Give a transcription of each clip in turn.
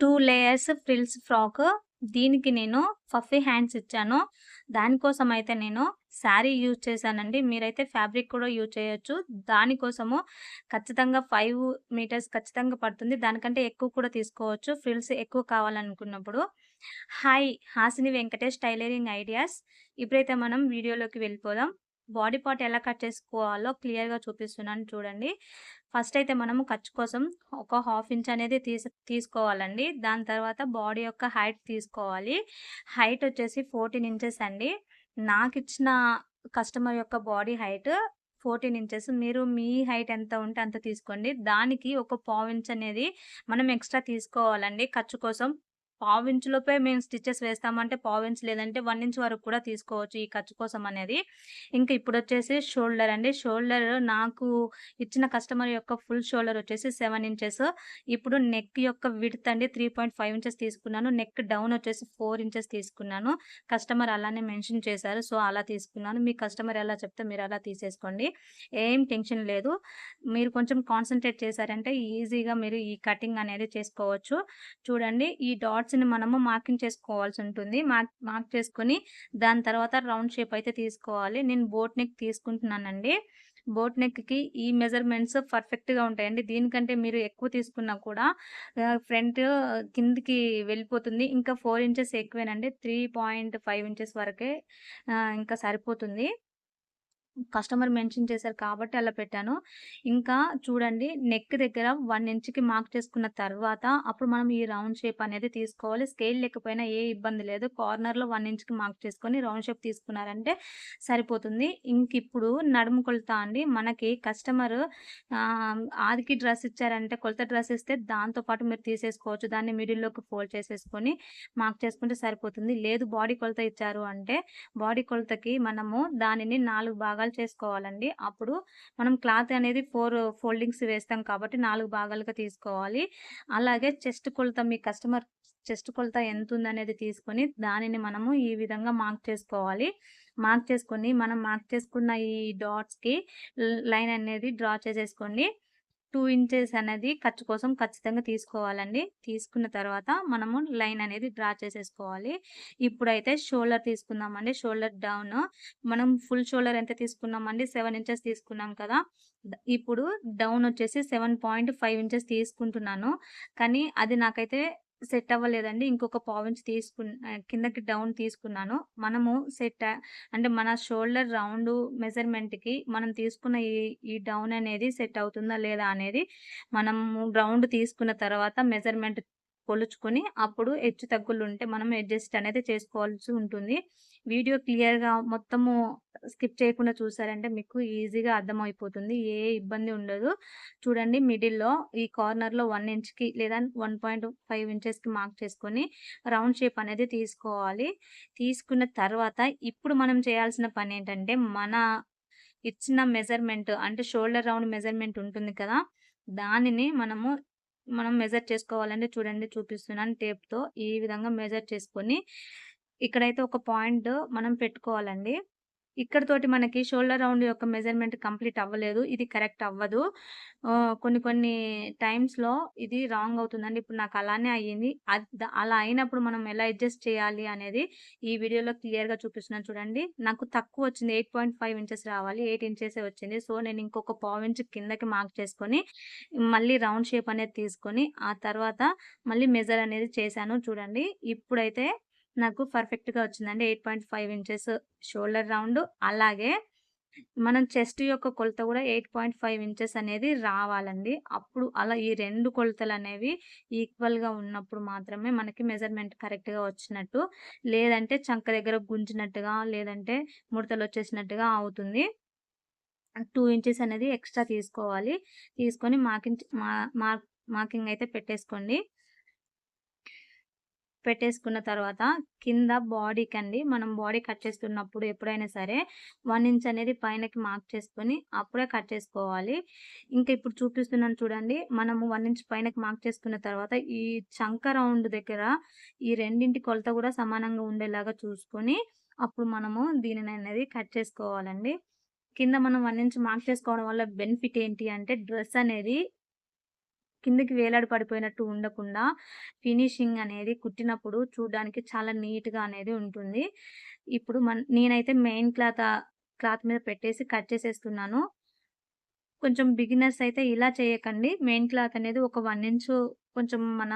Two layers frills frock దీనికి నేను puffy hands ఇచ్చాను. దానికోసం అయితే నేను శారీ యూజ్ చేశానండి. మీరైతే ఫ్యాబ్రిక్ కూడా యూజ్ చేయొచ్చు. దానికోసము ఖచ్చితంగా ఫైవ్ మీటర్స్ ఖచ్చితంగా పడుతుంది. దానికంటే ఎక్కువ కూడా తీసుకోవచ్చు. ఫ్రిల్స్ ఎక్కువ కావాలనుకున్నప్పుడు. Hi Hasini Venkatesh tailoring ideas. ఇప్పుడైతే మనం వీడియోలోకి వెళ్ళిపోదాం. బాడీ పార్ట్ ఎలా కట్ చేసుకోవాలో క్లియర్గా చూపిస్తున్నాను చూడండి. ఫస్ట్ అయితే మనము ఖర్చు కోసం ఒక హాఫ్ ఇంచ్ అనేది తీసు తీసుకోవాలండి. దాని తర్వాత బాడీ యొక్క హైట్ తీసుకోవాలి. హైట్ వచ్చేసి ఫోర్టీన్ ఇంచెస్ అండి. నాకు ఇచ్చిన కస్టమర్ యొక్క బాడీ హైట్ ఫోర్టీన్ ఇంచెస్. మీరు మీ హైట్ ఎంత ఉంటే అంత తీసుకోండి. దానికి ఒక పావు ఇంచ్ అనేది మనం ఎక్స్ట్రా తీసుకోవాలండి ఖర్చు కోసం. పావు ఇంచులపై మేము స్టిచెస్ వేస్తామంటే పావు ఇంచ్ లేదంటే వన్ ఇంచ్ వరకు కూడా తీసుకోవచ్చు ఈ ఖర్చు కోసం అనేది. ఇంకా ఇప్పుడు వచ్చేసి షోల్డర్ అండి. షోల్డర్ నాకు ఇచ్చిన కస్టమర్ యొక్క ఫుల్ షోల్డర్ వచ్చేసి సెవెన్ ఇంచెస్. ఇప్పుడు నెక్ యొక్క విడత్ అండి త్రీ పాయింట్ ఫైవ్ ఇంచెస్ తీసుకున్నాను. నెక్ డౌన్ వచ్చేసి ఫోర్ ఇంచెస్ తీసుకున్నాను. కస్టమర్ అలానే మెన్షన్ చేశారు. సో అలా తీసుకున్నాను. మీ కస్టమర్ ఎలా చెప్తే మీరు అలా తీసేసుకోండి. ఏం టెన్షన్ లేదు. మీరు కొంచెం కాన్సన్ట్రేట్ చేశారంటే ఈజీగా మీరు ఈ కటింగ్ అనేది చేసుకోవచ్చు. చూడండి ఈ డాట్స్ని మనము మార్కింగ్ చేసుకోవాల్సి ఉంటుంది మార్క్ మార్క్ చేసుకొని దాని తర్వాత రౌండ్ షేప్ అయితే తీసుకోవాలి. నేను బోట్ నెక్ తీసుకుంటున్నానండి. బోట్ నెక్కి ఈ మెజర్మెంట్స్ పర్ఫెక్ట్గా ఉంటాయండి. దీనికంటే మీరు ఎక్కువ తీసుకున్నా కూడా ఫ్రంట్ కిందికి వెళ్ళిపోతుంది. ఇంకా ఫోర్ ఇంచెస్ ఎక్కువేనండి. త్రీ పాయింట్ ఫైవ్ ఇంచెస్ వరకే ఇంకా సరిపోతుంది. కస్టమర్ మెన్షన్ చేశారు కాబట్టి అలా పెట్టాను. ఇంకా చూడండి నెక్ దగ్గర వన్ ఇంచ్కి మార్క్ చేసుకున్న తర్వాత అప్పుడు మనం ఈ రౌండ్ షేప్ అనేది తీసుకోవాలి. స్కేల్ లేకపోయినా ఏ ఇబ్బంది లేదు. కార్నర్లో వన్ ఇంచ్కి మార్క్ చేసుకొని రౌండ్ షేప్ తీసుకున్నారంటే సరిపోతుంది. ఇంక ఇప్పుడు నడుము కొలత అండి. మనకి కస్టమర్ ఆదికి డ్రెస్ ఇచ్చారంటే కొలత డ్రెస్ ఇస్తే దాంతో పాటు మీరు తీసేసుకోవచ్చు. దాన్ని మిడిల్లోకి ఫోల్డ్ చేసేసుకొని మార్క్ చేసుకుంటే సరిపోతుంది. లేదు బాడీ కొలత ఇచ్చారు అంటే బాడీ కొలతకి మనము దానిని నాలుగు భాగాలు చేసుకోవాలండి. అప్పుడు మనం క్లాత్ అనేది ఫోర్ ఫోల్డింగ్స్ వేస్తాం కాబట్టి నాలుగు భాగాలుగా తీసుకోవాలి. అలాగే చెస్ట్ కొలత మీ కస్టమర్ చెస్ట్ కొలత ఎంత ఉందనేది తీసుకొని దానిని మనము ఈ విధంగా మార్క్ చేసుకోవాలి. మార్క్ చేసుకొని మనం మార్క్ చేసుకున్న ఈ డాట్స్కి లైన్ అనేది డ్రా చేసేసుకోండి. టూ ఇంచెస్ అనేది ఖర్చు కోసం ఖచ్చితంగా తీసుకోవాలండి. తీసుకున్న తర్వాత మనము లైన్ అనేది డ్రా చేసేసుకోవాలి. ఇప్పుడైతే షోల్డర్ తీసుకుందామండి. Shoulder down. మనం ఫుల్ షోల్డర్ ఎంత తీసుకున్నామండి? సెవెన్ ఇంచెస్ తీసుకున్నాం కదా. ఇప్పుడు డౌన్ వచ్చేసి సెవెన్ పాయింట్ ఫైవ్ ఇంచెస్ తీసుకుంటున్నాను. కానీ అది నాకైతే సెట్ అవ్వలేదండి. ఇంకొక పావు తీసుకు కిందకి డౌన్ తీసుకున్నాను. మనము సెట్ అంటే మన షోల్డర్ రౌండ్ మెజర్మెంట్కి మనం తీసుకున్న ఈ ఈ డౌన్ అనేది సెట్ అవుతుందా లేదా అనేది మనము రౌండ్ తీసుకున్న తర్వాత మెజర్మెంట్ కొలుచుకొని అప్పుడు హెచ్చు తగ్గులు ఉంటే మనం అడ్జస్ట్ అనేది చేసుకోవాల్సి ఉంటుంది. వీడియో క్లియర్గా మొత్తము స్కిప్ చేయకుండా చూసారంటే మీకు ఈజీగా అర్థమైపోతుంది ఏ ఇబ్బంది ఉండదు. చూడండి మిడిల్లో ఈ కార్నర్లో వన్ ఇంచ్కి లేదా వన్ పాయింట్ ఫైవ్ ఇంచెస్కి మార్క్ చేసుకొని రౌండ్ షేప్ అనేది తీసుకోవాలి. తీసుకున్న తర్వాత ఇప్పుడు మనం చేయాల్సిన పని ఏంటంటే మన ఇచ్చిన మెజర్మెంట్ అంటే షోల్డర్ రౌండ్ మెజర్మెంట్ ఉంటుంది కదా దానిని మనము మనం మెజర్ చేసుకోవాలంటే చూడండి చూపిస్తున్నాను టేప్తో ఈ విధంగా మెజర్ చేసుకొని ఇక్కడైతే ఒక పాయింట్ మనం పెట్టుకోవాలండి. ఇక్కడ తోటి మనకి షోల్డర్ రౌండ్ యొక్క మెజర్మెంట్ కంప్లీట్ అవ్వలేదు. ఇది కరెక్ట్ అవ్వదు. కొన్ని కొన్ని టైమ్స్లో ఇది రాంగ్ అవుతుందండి. ఇప్పుడు నాకు అలానే అయ్యింది. అలా అయినప్పుడు మనం ఎలా అడ్జస్ట్ చేయాలి అనేది ఈ వీడియోలో క్లియర్గా చూపిస్తున్నాను చూడండి. నాకు తక్కువ వచ్చింది. ఎయిట్ పాయింట్ ఫైవ్ ఇంచెస్ రావాలి. ఎయిట్ ఇంచెస్ వచ్చింది. సో నేను ఇంకొక పావు ఇంచ్ కిందకి మార్క్ చేసుకొని మళ్ళీ రౌండ్ షేప్ అనేది తీసుకొని ఆ తర్వాత మళ్ళీ మెజర్ అనేది చేశాను చూడండి. ఇప్పుడైతే నాకు పర్ఫెక్ట్గా వచ్చిందండి. Eight point five inches shoulder round. అలాగే మనం చెస్ట్ యొక్క కొలత కూడా ఎయిట్ పాయింట్ ఫైవ్ ఇంచెస్ అనేది రావాలండి. అప్పుడు అలా ఈ రెండు కొలతలు అనేవి ఈక్వల్గా ఉన్నప్పుడు మాత్రమే మనకి మెజర్మెంట్ కరెక్ట్గా వచ్చినట్టు లేదంటే చంక దగ్గర గుంజినట్టుగా లేదంటే ముడతలు వచ్చేసినట్టుగా అవుతుంది. టూ ఇంచెస్ అనేది ఎక్స్ట్రా తీసుకోవాలి. తీసుకొని మార్కింగ్ మార్క్ మార్కింగ్ అయితే పెట్టేసుకోండి. పెట్టేసుకున్న తర్వాత కింద బాడీకి అండి మనం బాడీ కట్ చేస్తున్నప్పుడు ఎప్పుడైనా సరే వన్ ఇంచ్ అనేది పైనకి మార్క్ చేసుకొని అప్పుడే కట్ చేసుకోవాలి. ఇంకా ఇప్పుడు చూపిస్తున్నాను చూడండి మనము వన్ ఇంచ్ పైనకి మార్క్ చేసుకున్న తర్వాత ఈ చంక రౌండ్ దగ్గర ఈ రెండింటి కొలత కూడా సమానంగా ఉండేలాగా చూసుకొని అప్పుడు మనము దీనిని అనేది కట్ చేసుకోవాలండి. కింద మనం వన్ ఇంచ్ మార్క్ చేసుకోవడం వల్ల బెనిఫిట్ ఏంటి అంటే డ్రెస్ అనేది కిందకి వేలాడి పడిపోయినట్టు ఉండకుండా ఫినిషింగ్ అనేది కుట్టినప్పుడు చూడడానికి చాలా నీట్‌గా అనేది ఉంటుంది. ఇప్పుడు మన్ నేనైతే మెయిన్ క్లాత్ క్లాత్ మీద పెట్టేసి కట్ చేసేస్తున్నాను. కొంచెం బిగినర్స్ అయితే ఇలా చేయకండి. మెయిన్ క్లాత్ అనేది ఒక వన్ ఇంచు కొంచెం మన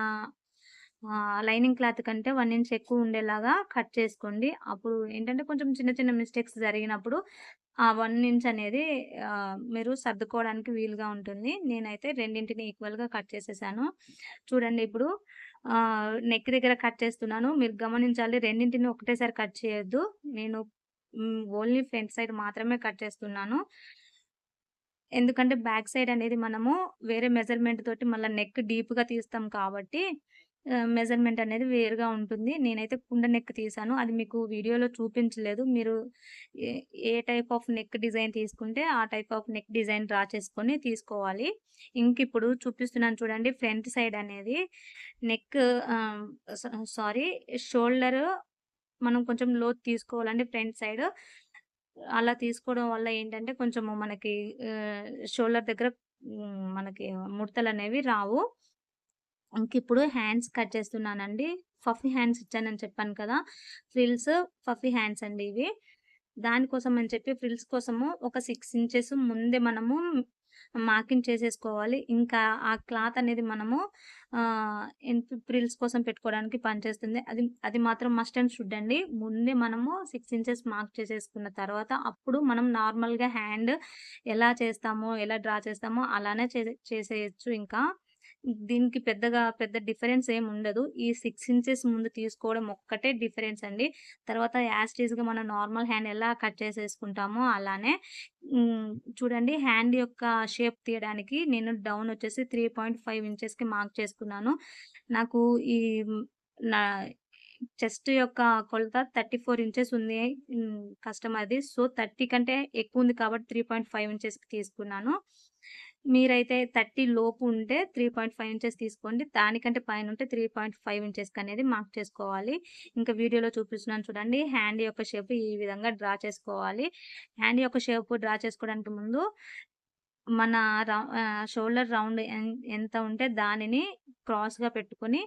లైనింగ్ క్లాత్ కంటే వన్ ఇంచ్ ఎక్కువ ఉండేలాగా కట్ చేసుకోండి. అప్పుడు ఏంటంటే కొంచెం చిన్న చిన్న మిస్టేక్స్ జరిగినప్పుడు ఆ వన్ ఇంచ్ అనేది మీరు సర్దుకోవడానికి వీలుగా ఉంటుంది. నేనైతే రెండింటిని ఈక్వల్‌గా కట్ చేసేసాను. చూడండి ఇప్పుడు నెక్ దగ్గర కట్ చేస్తున్నాను. మీరు గమనించాలి రెండింటిని ఒకటేసారి కట్ చేయొద్దు. నేను ఓన్లీ ఫ్రంట్ సైడ్ మాత్రమే కట్ చేస్తున్నాను. ఎందుకంటే బ్యాక్ సైడ్ అనేది మనము వేరే మెజర్‌మెంట్ తోటి మళ్ళీ నెక్ డీప్‌గా తీస్తాం కాబట్టి మెజర్‌మెంట్ అనేది వేరుగా ఉంటుంది. నేనైతే కుండ నెక్ తీసాను అది మీకు వీడియోలో చూపించలేదు. మీరు ఏ టైప్ ఆఫ్ నెక్ డిజైన్ తీసుకుంటే ఆ type of neck design draw చేసుకొని తీసుకోవాలి. ఇంకిప్పుడు చూపిస్తున్నాను చూడండి ఫ్రంట్ సైడ్ అనేది నెక్ సారీ షోల్డర్ మనం కొంచెం లోతు తీసుకోవాలండి ఫ్రంట్ సైడ్. అలా తీసుకోవడం వల్ల ఏంటంటే కొంచెము మనకి షోల్డర్ దగ్గర మనకి ముడతలు అనేవి రావు. ఇంకిప్పుడు హ్యాండ్స్ కట్ చేస్తున్నానండి. ఫఫీ హ్యాండ్స్ ఇచ్చానని చెప్పాను కదా! ఫ్రిల్స్, ఫఫీ హ్యాండ్స్ అండి ఇవి. దానికోసం అని చెప్పి ఫ్రిల్స్ కోసము ఒక సిక్స్ ఇంచెస్ ముందే మనము మార్కింగ్ చేసేసుకోవాలి. ఇంకా ఆ క్లాత్ అనేది మనము ప్రిల్స్ ఫ్రిల్స్ కోసం పెట్టుకోవడానికి పనిచేస్తుంది. అది అది మాత్రం మస్ట్ అండ్ షుడ్ అండి. ముందే మనము సిక్స్ ఇంచెస్ మార్క్ చేసేసుకున్న తర్వాత అప్పుడు మనం నార్మల్‌గా హ్యాండ్ ఎలా చేస్తామో, ఎలా డ్రా చేస్తామో అలానే చేసేయచ్చు చేసేయొచ్చు ఇంకా. దీనికి పెద్దగా పెద్ద డిఫరెన్స్ ఏమి ఉండదు. ఈ సిక్స్ ఇంచెస్ ముందు తీసుకోవడం ఒక్కటే డిఫరెన్స్ అండి. తర్వాత యాస్టీజ్గా మనం నార్మల్ హ్యాండ్ ఎలా కట్ చేసేసుకుంటామో అలానే చూడండి హ్యాండ్ యొక్క షేప్ తీయడానికి నేను డౌన్ వచ్చేసి 3.5 ఇంచెస్‌కి మార్క్ చేసుకున్నాను. నాకు ఈ నా చెస్ట్ యొక్క కొలత 34 ఇంచెస్ ఉంది. కస్టమర్‌ది. సో, 30 కంటే ఎక్కువ ఉంది కాబట్టి 3.5 ఇంచెస్‌కి తీసుకున్నాను. మీరైతే 30 లోపు ఉంటే 3.5 ఇంచెస్ తీసుకోండి. దానికంటే పైన ఉంటే త్రీ పాయింట్ ఫైవ్ ఇంచెస్‌కి అనేది మార్క్ చేసుకోవాలి. ఇంకా వీడియోలో చూపిస్తున్నాను చూడండి. హ్యాండ్ యొక్క షేప్ ఈ విధంగా డ్రా చేసుకోవాలి. హ్యాండ్ యొక్క షేప్ డ్రా చేసుకోవడానికి ముందు మన షోల్డర్ రౌండ్ ఎంత ఉంటే దానిని క్రాస్‌గా పెట్టుకొని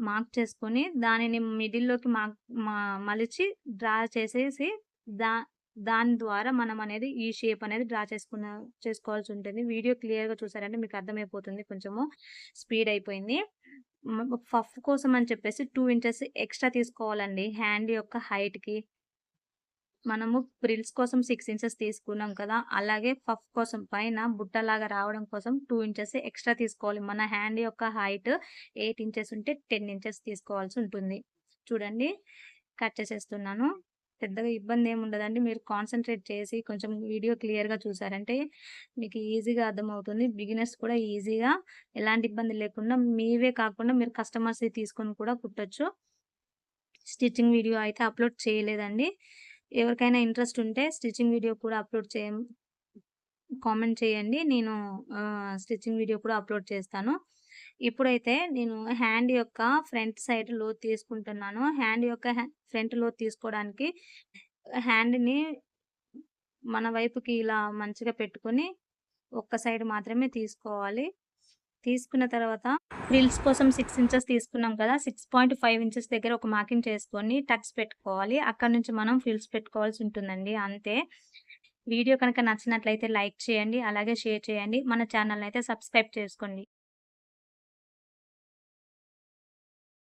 మార్క్ చేసుకొని దానిని మిడిల్‌లోకి మార్క్ మలిచి డ్రా చేసేసి దా దాని ద్వారా మనం అనేది ఈ షేప్ అనేది డ్రా చేసుకున్న చేసుకోవాల్సి ఉంటుంది. వీడియో క్లియర్‌గా చూసారంటే మీకు అర్థమైపోతుంది. కొంచెము స్పీడ్ అయిపోయింది. ఫఫ్ పఫ్ కోసం అని చెప్పేసి టూ ఇంచెస్ ఎక్స్‌ట్రా తీసుకోవాలండి హ్యాండ్ యొక్క హైట్‌కి. మనము ప్రిల్స్ కోసం సిక్స్ ఇంచెస్ తీసుకున్నాం కదా! అలాగే పఫ్ కోసం పైన బుట్టలాగా రావడం కోసం టూ ఇంచెస్ ఎక్స్‌ట్రా తీసుకోవాలి. మన హ్యాండ్ యొక్క హైట్ ఎయిట్ ఇంచెస్ ఉంటే 10 ఇంచెస్ తీసుకోవాల్సి ఉంటుంది. చూడండి కట్ చేసేస్తున్నాను. పెద్దగా ఇబ్బంది ఏమి ఉండదండి. మీరు కాన్సన్ట్రేట్ చేసి కొంచెం వీడియో క్లియర్‌గా చూసారంటే మీకు ఈజీగా అర్థమవుతుంది. బిగినర్స్ కూడా ఈజీగా ఎలాంటి ఇబ్బంది లేకుండా మీవే కాకుండా మీరు కస్టమర్స్ని తీసుకొని కూడా కుట్టొచ్చు. స్టిచ్చింగ్ వీడియో అయితే అప్‌లోడ్ చేయలేదండి. ఎవరికైనా ఇంట్రెస్ట్ ఉంటే స్టిచ్చింగ్ వీడియో కూడా అప్‌లోడ్ చేయ కామెంట్ చేయండి. నేను స్టిచ్చింగ్ వీడియో కూడా అప్‌లోడ్ చేస్తాను. ఇప్పుడైతే నేను హ్యాండ్ యొక్క ఫ్రంట్ సైడ్లో తీసుకుంటున్నాను. హ్యాండ్ యొక్క ఫ్రంట్లో తీసుకోవడానికి హ్యాండ్‌ని మన వైపుకి ఇలా మంచిగా పెట్టుకొని ఒక్క సైడ్ మాత్రమే తీసుకోవాలి. తీసుకున్న తర్వాత ఫ్రిల్స్ కోసం సిక్స్ ఇంచెస్ తీసుకున్నాం కదా! 6.5 ఇంచెస్ దగ్గర ఒక మార్కింగ్ చేసుకొని టక్స్ పెట్టుకోవాలి. అక్కడ నుంచి మనం ఫ్రిల్స్ పెట్టుకోవాల్సి ఉంటుందండి అంతే. వీడియో కనుక నచ్చినట్లయితే లైక్ చేయండి. అలాగే షేర్ చేయండి. మన ఛానల్ అయితే సబ్స్క్రైబ్ చేసుకోండి.